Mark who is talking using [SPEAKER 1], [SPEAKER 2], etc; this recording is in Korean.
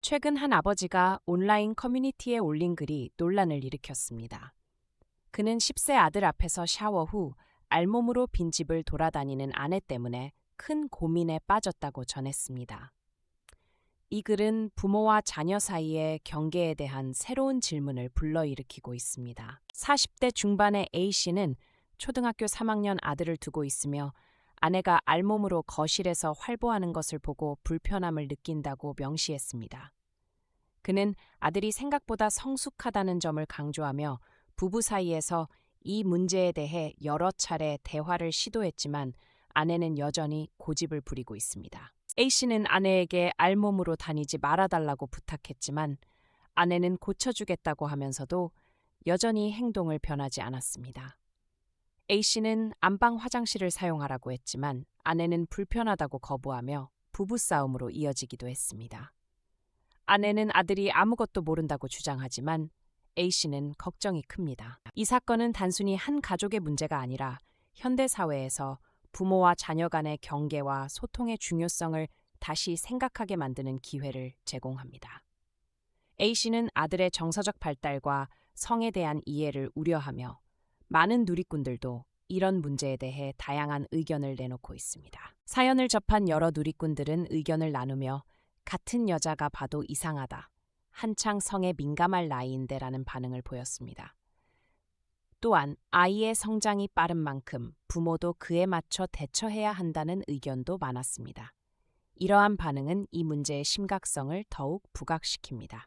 [SPEAKER 1] 최근 한 아버지가 온라인 커뮤니티에 올린 글이 논란을 일으켰습니다. 그는 10세 아들 앞에서 샤워 후 알몸으로 빈집을 돌아다니는 아내 때문에 큰 고민에 빠졌다고 전했습니다. 이 글은 부모와 자녀 사이의 경계에 대한 새로운 질문을 불러일으키고 있습니다. 40대 중반의 A씨는 초등학교 3학년 아들을 두고 있으며 아내가 알몸으로 거실에서 활보하는 것을 보고 불편함을 느낀다고 명시했습니다. 그는 아들이 생각보다 성숙하다는 점을 강조하며 부부 사이에서 이 문제에 대해 여러 차례 대화를 시도했지만 아내는 여전히 고집을 부리고 있습니다. A씨는 아내에게 알몸으로 다니지 말아달라고 부탁했지만 아내는 고쳐주겠다고 하면서도 여전히 행동을 변하지 않았습니다. A씨는 안방 화장실을 사용하라고 했지만 아내는 불편하다고 거부하며 부부싸움으로 이어지기도 했습니다. 아내는 아들이 아무것도 모른다고 주장하지만 A씨는 걱정이 큽니다. 이 사건은 단순히 한 가족의 문제가 아니라 현대 사회에서 부모와 자녀 간의 경계와 소통의 중요성을 다시 생각하게 만드는 기회를 제공합니다. A씨는 아들의 정서적 발달과 성에 대한 이해를 우려하며 많은 누리꾼들도 이런 문제에 대해 다양한 의견을 내놓고 있습니다. 사연을 접한 여러 누리꾼들은 의견을 나누며 같은 여자가 봐도 이상하다. 한창 성에 민감할 나이인데라는 반응을 보였습니다. 또한 아이의 성장이 빠른 만큼 부모도 그에 맞춰 대처해야 한다는 의견도 많았습니다. 이러한 반응은 이 문제의 심각성을 더욱 부각시킵니다.